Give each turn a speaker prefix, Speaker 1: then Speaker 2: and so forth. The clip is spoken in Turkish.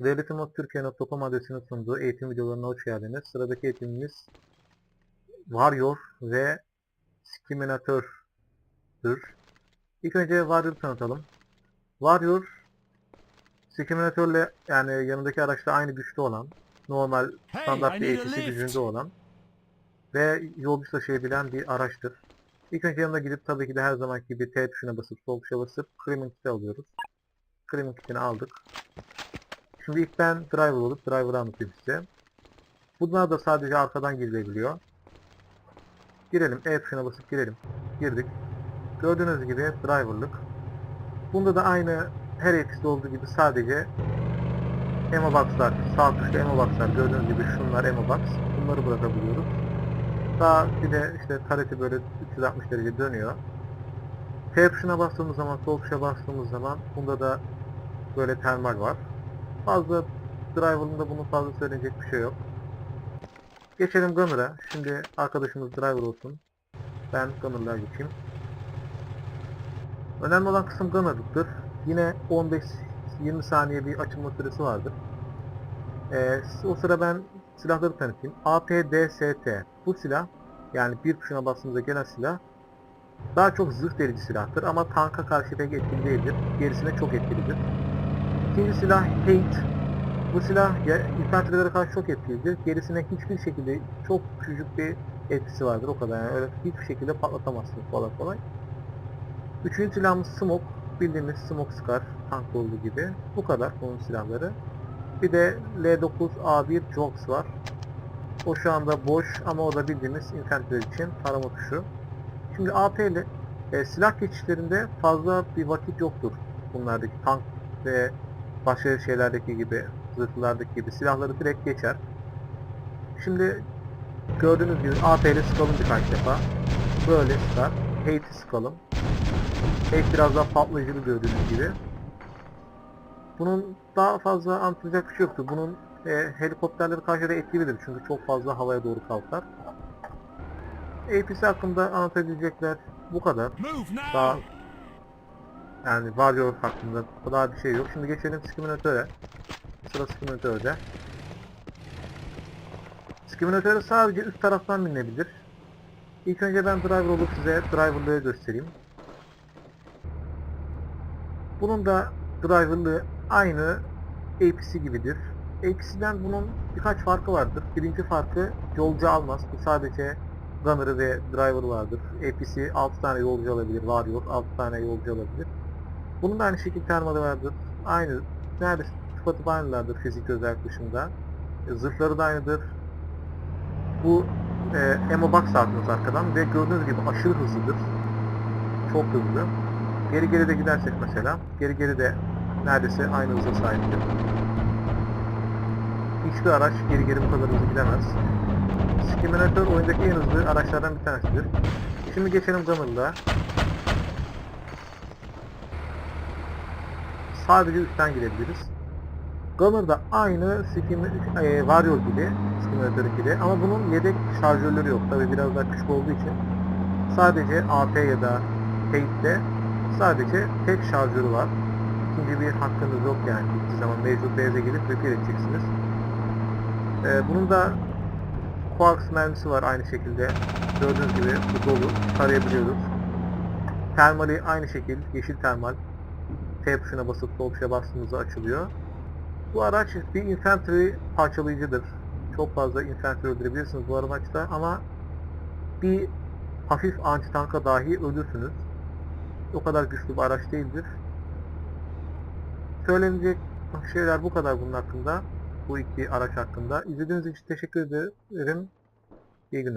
Speaker 1: Devletimot.Türkiye.com adresinin sunduğu eğitim videolarına hoş geldiniz. Sıradaki eğitimimiz Warrior ve Skiminator'dır. İlk önce Warrior'ı tanıtalım. Warrior, Skiminator'le yani yanındaki araçta aynı güçte olan, normal standart bir ATC gücünde olan ve yolcu taşıyabilen bir araçtır. İlk önce yanına gidip tabii ki de her zamanki gibi T tuşuna basıp sol tuşa basıp Screaming Kit'i alıyoruz. Screaming Kit'ini aldık. Şimdi ilk ben driver olup driver'ı anlatayım size. Bunlar da sadece arkadan girilebiliyor. Girelim. E tuşuna basıp girelim. Girdik. Gördüğünüz gibi driver'lık. Bunda da aynı her etkisi olduğu gibi sadece Emo box'lar, sağ tuşta Emo box'lar gördüğünüz gibi şunlar Emo box. Bunları bırakabiliyoruz. Daha bir de işte kareti böyle 360 derece dönüyor. T tuşuna bastığımız zaman, sol tuşa bastığımız zaman bunda da böyle termal var. Fazla driver'ında bunun fazla söylenecek bir şey yok. Geçelim Gunner'a. Şimdi arkadaşımız driver olsun. Ben Gunner'la geçeyim. Önemli olan kısım Gunner'lıktır. Yine 15-20 saniye bir açılma süresi vardır. Ee, o sıra ben silahları tanıtayım. APDST. Bu silah yani bir tuşuna bastığınızda gelen silah daha çok zırh delici silahtır ama tanka karşı pek etkili değildir. Gerisine çok etkilidir. İkinci silah Hate. Bu silah ya, infantrilere karşı çok etkilidir. Gerisine hiçbir şekilde çok küçük bir etkisi vardır o kadar yani öyle hiçbir şekilde patlatamazsınız kolay kolay. Üçüncü silahımız Smoke. Bildiğimiz Smoke Scar tank olduğu gibi. Bu kadar bunun silahları. Bir de L9A1 Jox var. O şu anda boş ama o da bildiğimiz infantry'ler için tarama tuşu. Şimdi AP ile e, silah geçişlerinde fazla bir vakit yoktur bunlardaki tank ve başka şeylerdeki gibi zırhlardaki gibi silahları direkt geçer. Şimdi gördüğünüz gibi AP ile sıkalım birkaç defa. Böyle sıkar. Hate'i sıkalım. Hate biraz daha patlayıcılı gördüğünüz gibi. Bunun daha fazla anlatacak bir şey yoktur. Bunun e, helikopterleri karşıda etkilidir çünkü çok fazla havaya doğru kalkar. APC hakkında anlatabilecekler bu kadar. Daha! Yani Warrior hakkında daha bir şey yok. Şimdi geçelim Skiminatöre. Sıra Skiminatör'de. Skiminatöre sadece üst taraftan binilebilir. İlk önce ben driver olup size driverlığı göstereyim. Bunun da driverlığı aynı APC gibidir. APC'den bunun birkaç farkı vardır. Birinci farkı yolcu almaz. Bu sadece gunner'ı ve driver vardır. APC 6 tane yolcu alabilir. Warrior 6 tane yolcu alabilir. Bunun da aynı şekilde termali vardır. Aynı. Neredeyse tıpatıp aynılardır fizik özellik dışında. E, Zırhları da aynıdır. Bu e, ammo box atıyoruz arkadan ve gördüğünüz gibi aşırı hızlıdır. Çok hızlı. Geri geri de gidersek mesela, geri geri de neredeyse aynı hıza sahiptir. Hiçbir araç geri geri bu kadar hızlı gidemez. Skiminator oyundaki en hızlı araçlardan bir tanesidir. Şimdi geçelim Gunner'la. Sadece üstten girebiliriz. Gunner da aynı Skim, e, Warrior gibi, Skiminator gibi ama bunun yedek şarjörleri yok. Tabi biraz daha küçük olduğu için sadece AP ya da Tate'de sadece tek şarjörü var. İkinci bir hakkınız yok yani. Gittiği zaman mevcut base'e gelip repair edeceksiniz. Ee, bunun da Quarks mermisi var aynı şekilde. Gördüğünüz gibi bu dolu. Tarayabiliyoruz. Termali aynı şekilde. Yeşil termal. T tuşuna basıp sol tuşa bastığınızda açılıyor. Bu araç bir infantry parçalayıcıdır. Çok fazla infantry öldürebilirsiniz bu araçta ama bir hafif anti tanka dahi ölürsünüz. O kadar güçlü bir araç değildir. Söylenecek şeyler bu kadar bunun hakkında. Bu iki araç hakkında. İzlediğiniz için teşekkür ederim. İyi günler.